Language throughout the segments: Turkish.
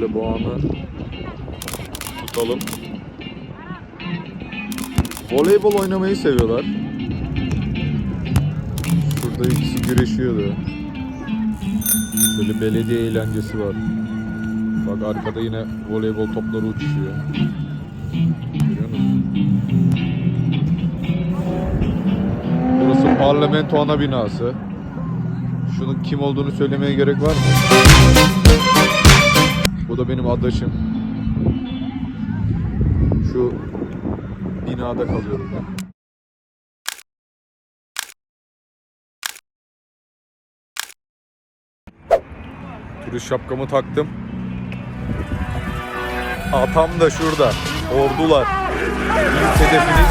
Şöyle bu anı tutalım. Voleybol oynamayı seviyorlar. Şurada ikisi güreşiyordu. Şöyle belediye eğlencesi var. Bak arkada yine voleybol topları uçuşuyor. Görüyor musun? Burası parlamento ana binası. Şunun kim olduğunu söylemeye gerek var mı? Bu da benim adaşım. Şu binada kalıyorum ben. Turist şapkamı taktım. Atam da şurada. Ordular. İlk hedefiniz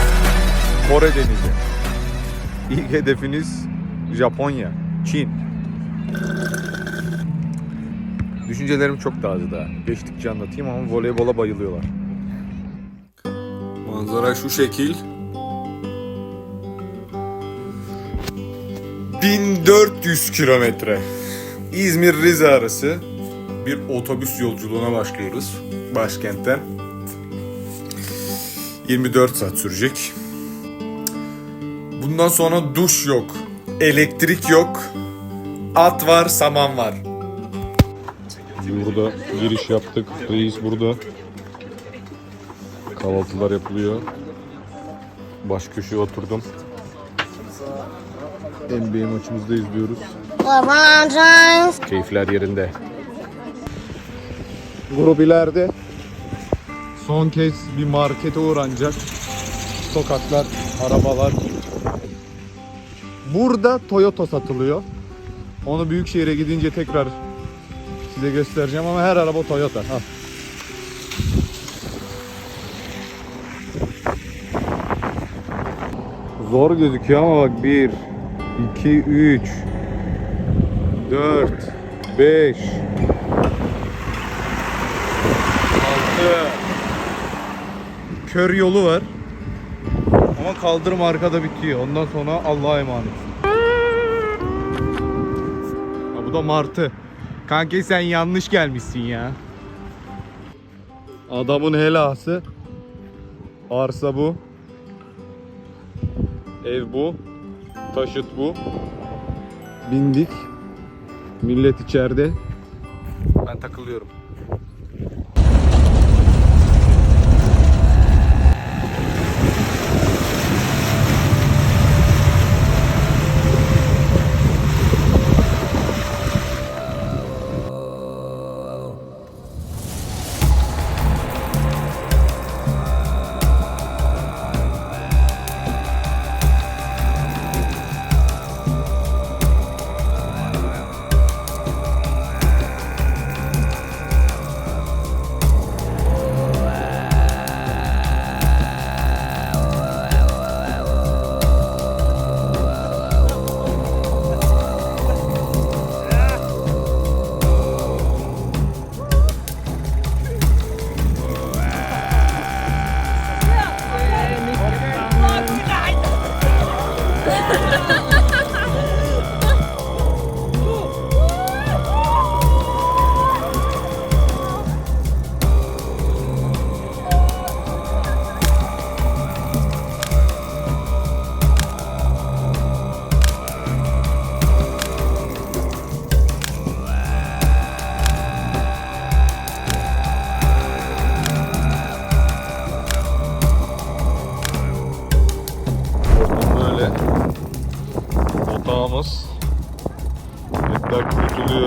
Kore Denizi. İlk hedefiniz Japonya, Çin. Düşüncelerim çok taze daha. Geçtikçe anlatayım ama voleybola bayılıyorlar. Manzara şu şekil. 1400 kilometre. İzmir Rize arası bir otobüs yolculuğuna başlıyoruz başkentten. 24 saat sürecek. Bundan sonra duş yok, elektrik yok, at var, saman var. Burada giriş yaptık. Reis burada. Kahvaltılar yapılıyor. Baş köşeye oturdum. NBA maçımızda izliyoruz. LeBron James. Keyifler yerinde. Grup ileride. Son kez bir markete uğranacak. Sokaklar, arabalar. Burada Toyota satılıyor. Onu büyük şehire gidince tekrar size göstereceğim ama her araba Toyota. Ha. Zor gözüküyor ama bak 1 2 3 4 5 6 Kör yolu var. Ama kaldırım arkada bitiyor. Ondan sonra Allah'a emanet. Ha, bu da martı. Kanki sen yanlış gelmişsin ya. Adamın helası. Arsa bu. Ev bu. Taşıt bu. Bindik. Millet içeride. Ben takılıyorum.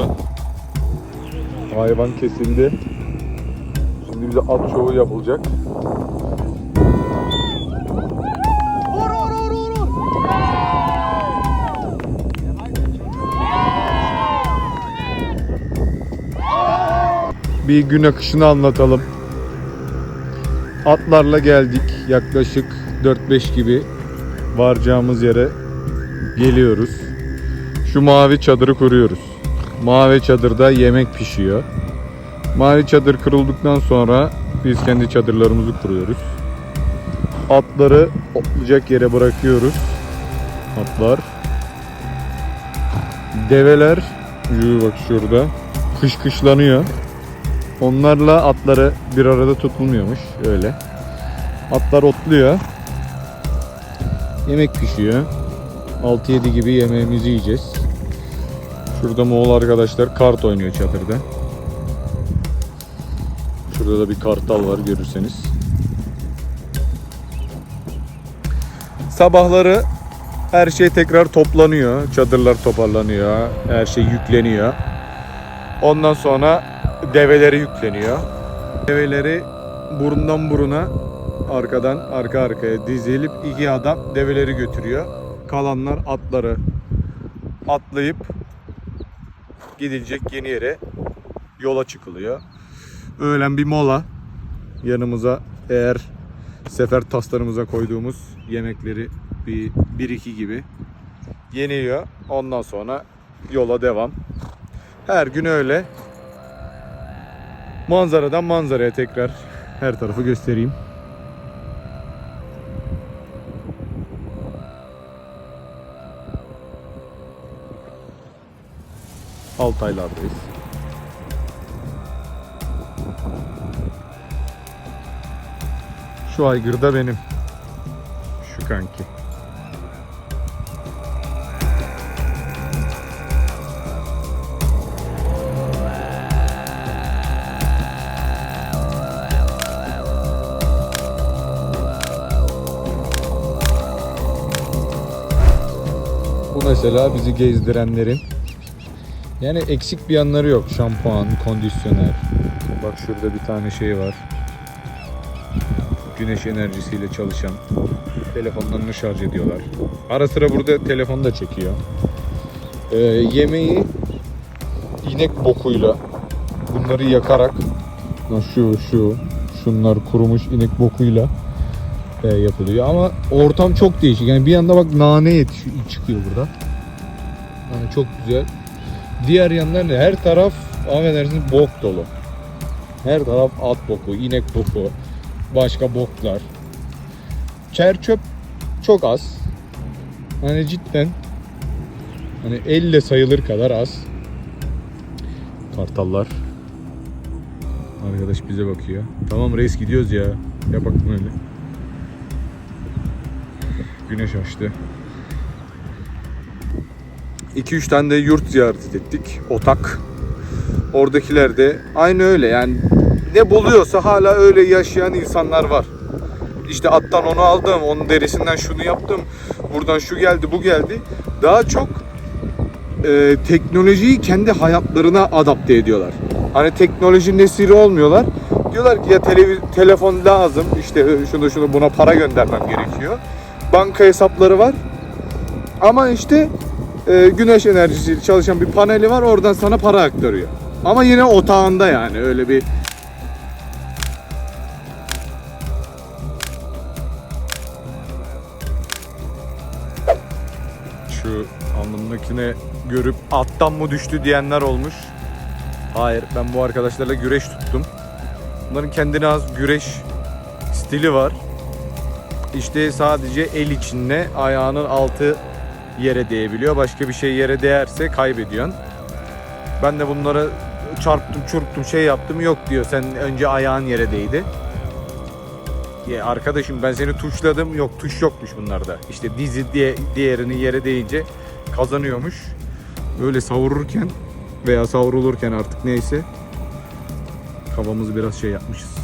Kurutuluyor. Hayvan kesildi. Şimdi bize at şovu yapılacak. Bir gün akışını anlatalım. Atlarla geldik. Yaklaşık 4-5 gibi varacağımız yere geliyoruz. Şu mavi çadırı kuruyoruz. Mavi çadırda yemek pişiyor. Mavi çadır kırıldıktan sonra biz kendi çadırlarımızı kuruyoruz. Atları otlayacak yere bırakıyoruz. Atlar. Develer, bak şurada, kışkışlanıyor. Onlarla atları bir arada tutulmuyormuş öyle. Atlar otluyor. Yemek pişiyor. 6-7 gibi yemeğimizi yiyeceğiz. Şurada Moğol arkadaşlar kart oynuyor çadırda. Şurada da bir kartal var görürseniz. Sabahları her şey tekrar toplanıyor. Çadırlar toparlanıyor. Her şey yükleniyor. Ondan sonra develeri yükleniyor. Develeri burundan buruna arkadan arka arkaya dizilip iki adam develeri götürüyor. Kalanlar atları atlayıp gidilecek yeni yere yola çıkılıyor. Öğlen bir mola. Yanımıza eğer sefer taslarımıza koyduğumuz yemekleri bir, bir iki gibi yeniyor. Ondan sonra yola devam. Her gün öyle. Manzaradan manzaraya tekrar her tarafı göstereyim. Altaylardayız. Şu aygır da benim. Şu kanki. Bu mesela bizi gezdirenlerin yani eksik bir yanları yok. Şampuan, kondisyoner. Bak şurada bir tane şey var. Güneş enerjisiyle çalışan. Telefonlarını şarj ediyorlar. Ara sıra burada telefonu da çekiyor. Ee, yemeği inek bokuyla bunları yakarak şu şu şunlar kurumuş inek bokuyla e, yapılıyor ama ortam çok değişik. Yani bir yanda bak nane yetiş- çıkıyor burada. Yani çok güzel. Diğer yanlar ne? Her taraf affedersiniz bok dolu. Her taraf at boku, inek boku, başka boklar. Çer çöp çok az. Hani cidden hani elle sayılır kadar az. Kartallar. Arkadaş bize bakıyor. Tamam reis gidiyoruz ya. Ya baktım öyle. Güneş açtı. 2-3 tane de yurt ziyaret ettik. Otak. Oradakiler de aynı öyle yani ne buluyorsa hala öyle yaşayan insanlar var. İşte attan onu aldım, onun derisinden şunu yaptım, buradan şu geldi, bu geldi. Daha çok e, teknolojiyi kendi hayatlarına adapte ediyorlar. Hani teknoloji nesiri olmuyorlar. Diyorlar ki ya televi- telefon lazım, işte şunu şunu buna para göndermem gerekiyor. Banka hesapları var. Ama işte e, güneş enerjisiyle çalışan bir paneli var oradan sana para aktarıyor. Ama yine otağında yani öyle bir şu alnımdakine görüp attan mı düştü diyenler olmuş. Hayır ben bu arkadaşlarla güreş tuttum. Bunların kendine az güreş stili var. İşte sadece el içinde ayağının altı yere değebiliyor. Başka bir şey yere değerse kaybediyorsun. Ben de bunlara çarptım, çurptum, şey yaptım. Yok diyor. Sen önce ayağın yere değdi. Ya arkadaşım ben seni tuşladım. Yok tuş yokmuş bunlarda. İşte dizi diye diğerini yere değince kazanıyormuş. Böyle savururken veya savrulurken artık neyse kafamızı biraz şey yapmışız.